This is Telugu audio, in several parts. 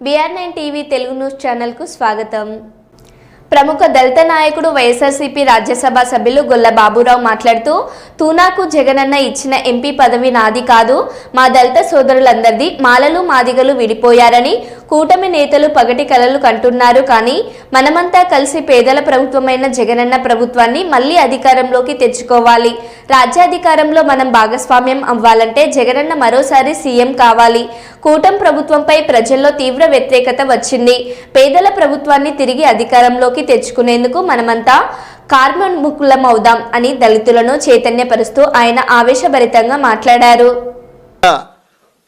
బీఆర్ టీవీ తెలుగు న్యూస్ ఛానల్కు స్వాగతం. ప్రముఖ దళిత నాయకుడు వైఎస్ఆర్సీపీ రాజ్యసభ సభ్యులు గొల్ల బాబురావు మాట్లాడుతూ తూనాకు జగనన్న ఇచ్చిన ఎంపీ పదవి నాది కాదు మా దళిత సోదరులందరిది మాలలు మాదిగలు విడిపోయారని కూటమి నేతలు పగటి కలలు కంటున్నారు కానీ మనమంతా కలిసి పేదల ప్రభుత్వమైన జగనన్న ప్రభుత్వాన్ని మళ్ళీ అధికారంలోకి తెచ్చుకోవాలి. రాజ్యాధికారంలో మనం భాగస్వామ్యం అవ్వాలంటే జగనన్న మరోసారి సీఎం కావాలి. కూటమి ప్రభుత్వంపై ప్రజల్లో తీవ్ర వ్యతిరేకత వచ్చింది. పేదల ప్రభుత్వాన్ని తిరిగి అధికారంలోకి తెచ్చుకునేందుకు మనమంతా కార్మోన్ముఖులమవుదాం అని దళితులను చైతన్యపరుస్తూ ఆయన ఆవేశభరితంగా మాట్లాడారు.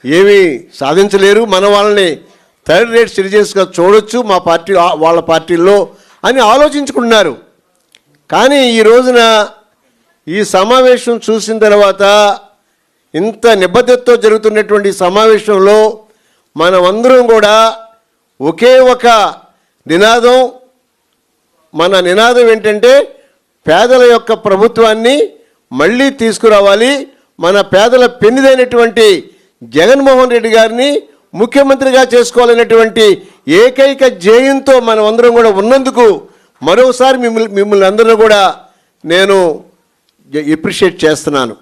ఏమీ సాధించలేరు. మన వాళ్ళని థర్డ్ రేట్ సిటిజన్స్గా చూడొచ్చు మా పార్టీ వాళ్ళ పార్టీల్లో అని ఆలోచించుకుంటున్నారు. కానీ ఈ రోజున ఈ సమావేశం చూసిన తర్వాత ఇంత నిబద్ధతతో జరుగుతున్నటువంటి సమావేశంలో మనమందరం కూడా ఒకే ఒక నినాదం మన నినాదం ఏంటంటే పేదల యొక్క ప్రభుత్వాన్ని మళ్ళీ తీసుకురావాలి. మన పేదల పెన్నిదైనటువంటి జగన్మోహన్ రెడ్డి గారిని ముఖ్యమంత్రిగా చేసుకోవాలనేటువంటి ఏకైక జయంతో మనం అందరం కూడా ఉన్నందుకు మరోసారి మిమ్మల్ని మిమ్మల్ని అందరూ కూడా నేను ఎప్రిషియేట్ చేస్తున్నాను.